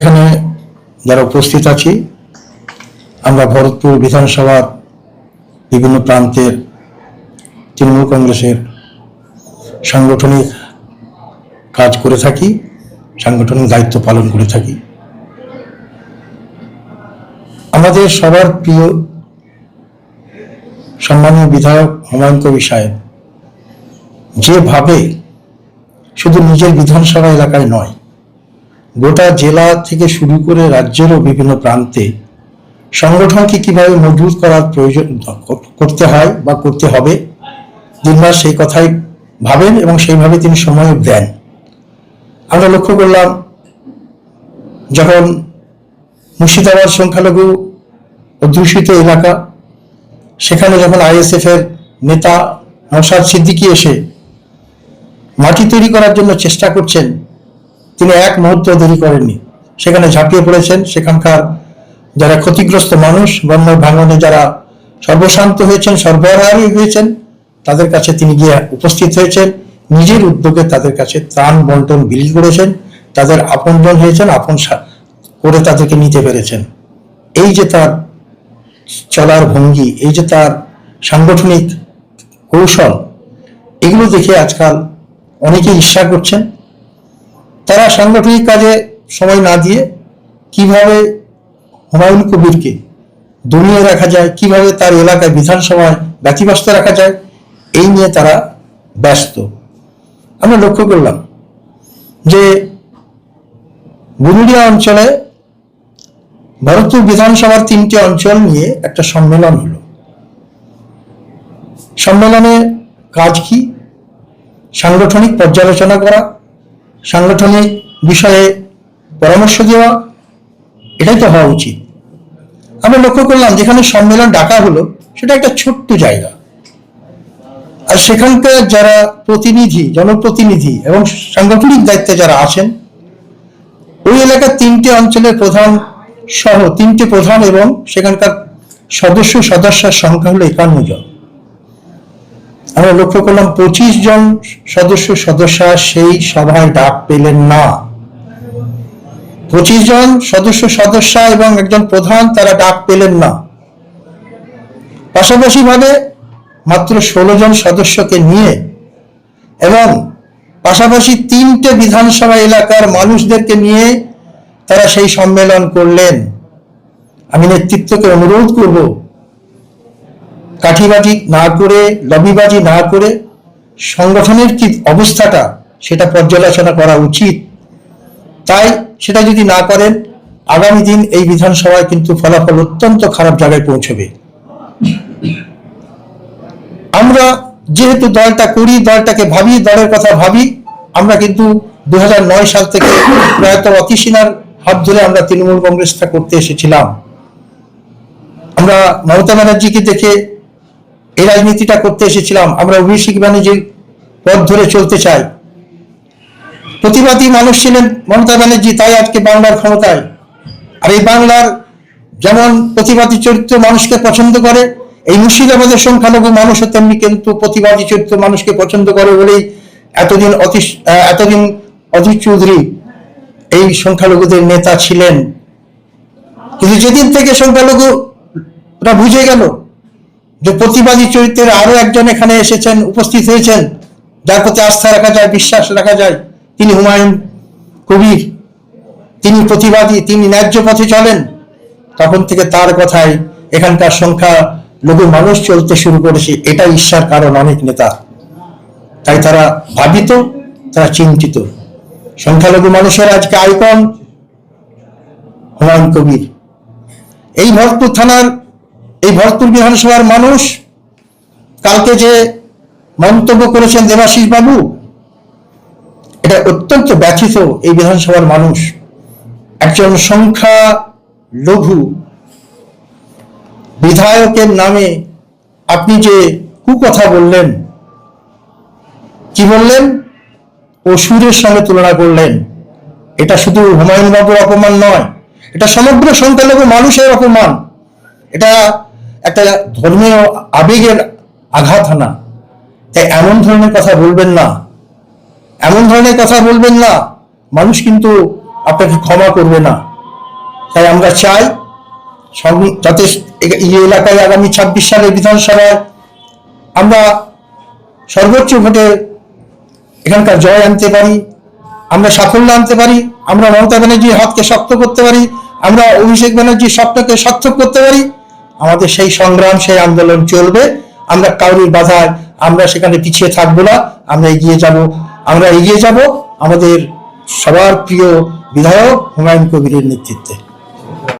এখানে যারা উপস্থিত আছি, আমরা ভরতপুর বিধানসভার বিভিন্ন প্রান্তের তৃণমূল কংগ্রেসের সাংগঠনিক কাজ করে থাকি, সাংগঠনিক দায়িত্ব পালন করে থাকি। আমাদের সবার প্রিয় সম্মানীয় বিধায়ক হুমায়ুন কবির সাহেব, যেভাবে শুধু নিজের বিধানসভা এলাকায় নয় গোটা জেলা থেকে শুরু করে রাজ্যেরও বিভিন্ন প্রান্তে সংগঠনকে কীভাবে মজবুত করার প্রয়োজন করতে হয় বা করতে হবে দিনবার সেই কথাই ভাবেন এবং সেইভাবে তিনি সময় দেন। আমরা লক্ষ্য করলাম, যখন মুর্শিদাবাদ সংখ্যালঘু অধ্যুষিত এলাকা, সেখানে যখন আইএসএফ এর নেতা নওশাদ সিদ্দিকি এসে মাটি তৈরি করার জন্য চেষ্টা করছেন তিনি এক মুহূর্ত দেরি করেননি। সেখানে ঝাঁপিয়ে পড়েছেন সেখানকার যারা ক্ষতিগ্রস্ত মানুষ বন্য ভাঙনে যারা সর্বশান্ত হয়েছেন সর্বহারী হয়েছেন, তাদের কাছে তিনি গিয়ে উপস্থিত হয়েছেন। নিজের উদ্যোগে তাদের কাছে ত্রাণ বন্টন বিলি করেছেন। তাদের আপনজন হয়েছেন, আপন করে তাদেরকে নিতে পেরেছেন। এই যে তার চলার ভঙ্গি, এই যে তার সাংগঠনিক কৌশল, এগুলো দেখে আজকাল অনেকে ঈর্ষা করছেন। তারা সাংগঠনিক কাজে সময় না দিয়ে কীভাবে হুমায়ুন কবিরকে দমিয়ে রাখা যায়, কীভাবে তার এলাকায় বিধানসভায় ব্যতিব্যস্ত রাখা যায়, এই নিয়ে তারা ব্যস্ত। আমরা লক্ষ্য করলাম যে বুরুলিয়া অঞ্চলে ভরতপুর বিধানসভার তিনটি অঞ্চল নিয়ে একটা সম্মেলন হলো। সম্মেলনে কাজ কি? সাংগঠনিক পর্যালোচনা করা সাংগঠনিক বিষয়ে পরামর্শ দেওয়া, এটাই তো হওয়া উচিত। আমরা লক্ষ্য করলাম যেখানে সম্মেলন ডাকা হলো, সেটা একটা ছোট্ট জায়গা। আর সেখানকার যারা প্রতিনিধি, জনপ্রতিনিধি এবং সাংগঠনিক দায়িত্বে যারা আছেন, ওই এলাকার তিনটে অঞ্চলের প্রধান সহ তিনটে প্রধান এবং সেখানকার সদস্য সদস্যের সংখ্যা হলো একান্ন জন। আমরা লক্ষ্য করলাম পঁচিশ জন সদস্য সদস্যা সেই সভায় ডাক পেলেন না। পঁচিশ জন সদস্য সদস্যা এবং একজন প্রধান তারা ডাক পেলেন না। পাশাপাশি ভাবে মাত্র ষোলো জন সদস্যকে নিয়ে এবং পাশাপাশি তিনটে বিধানসভা এলাকার মানুষদেরকে নিয়ে তারা সেই সম্মেলন করলেন। আমি নেতৃত্বকে অনুরোধ করব কাঠিবাজি না করে, লবিবাজি না করে সংগঠনের কি অবস্থাটা সেটা পর্যালোচনা করা উচিত। তাই সেটা যদি না করেন, আগামী দিন এই বিধানসভায় কিন্তু ফলাফল অত্যন্ত খারাপ জায়গায় পৌঁছবে। আমরা যেহেতু দলটা করি, দলটাকে ভাবি, দলের কথা ভাবি, আমরা কিন্তু দু হাজার নয় সাল থেকে প্রয়াত অতিসীনার হাত ধরে আমরা তৃণমূল কংগ্রেসটা করতে এসেছিলাম। আমরা মমতা ব্যানার্জিকে দেখে এই রাজনীতিটা করতে এসেছিলাম আমরা অভিষেক ব্যানার্জির পথ ধরে চলতে চাই। প্রতিবাদী মানুষ ছিলেন মমতা ব্যানার্জি তাই আজকে বাংলার ক্ষমতায়। আর এই বাংলার যেমন প্রতিবাদী চরিত্র মানুষকে পছন্দ করে এই মুর্শিদাবাদের সংখ্যালঘু মানুষও তেমনি কিন্তু প্রতিবাদী চরিত্র মানুষকে পছন্দ করে বলেই এতদিন আহ, এতদিন অধীর চৌধুরী এই সংখ্যালঘুদের নেতা ছিলেন। কিন্তু যেদিন থেকে সংখ্যালঘুরা বুঝে গেল যে প্রতিবাদী চরিত্রের আরও একজন এখানে এসেছেন, উপস্থিত হয়েছেন, যার প্রতি আস্থা রাখা যায়, বিশ্বাস রাখা যায়, তিনি হুমায়ুন কবির। তিনি প্রতিবাদী, তিনি ন্যায্য পথে চলেন। তখন থেকে তার কথায় এখানকার সংখ্যা, লঘু মানুষ চলতে শুরু করেছে। এটা ঈর্ষার কারণ অনেক নেতা। তাই তারা ভাবিত, তারা চিন্তিত। সংখ্যালঘু মানুষের আজকে আইকন হুমায়ুন কবির। এই ভরতপুর থানার এই ভরতপুর বিধানসভার মানুষ কালকে যে মন্তব্য করেছেন দেবাশিস বাবু, এটা অত্যন্ত ব্যথিত এই বিধানসভার মানুষ। একজন সংখ্যা লঘু বিধায়কের নামে আপনি যে কুকথা বললেন, কি বললেন? অসুরের সঙ্গে তুলনা করলেন। এটা শুধু হুমায়ুন বাবুর অপমান নয়, এটা সমগ্র সংখ্যালঘু মানুষের অপমান। এটা একটা ধর্মীয় আবেগের আঘাত হানা। তাই এমন ধরনের কথা বলবেন না। এমন ধরনের কথা বলবেন না, মানুষ কিন্তু আপনাকে ক্ষমা করবে না। তাই আমরা চাই যাতে এই এলাকায় আগামী ছাব্বিশ সালের বিধানসভায় আমরা সর্বোচ্চ ভোটে এখানকার জয় আনতে পারি, আমরা সাফল্য আনতে পারি, আমরা মমতা ব্যানার্জির হাতকে শক্ত করতে পারি আমরা অভিষেক ব্যানার্জির স্বপ্নকে সার্থক করতে পারি। আমাদের সেই সংগ্রাম, সেই আন্দোলন চলবে। আমরা কাউরির বাধায় আমরা সেখানে পিছিয়ে থাকব না। আমরা এগিয়ে যাব। আমরা এগিয়ে যাব আমাদের সবার প্রিয় বিধায়ক হুমায়ুন কবিরের নেতৃত্বে।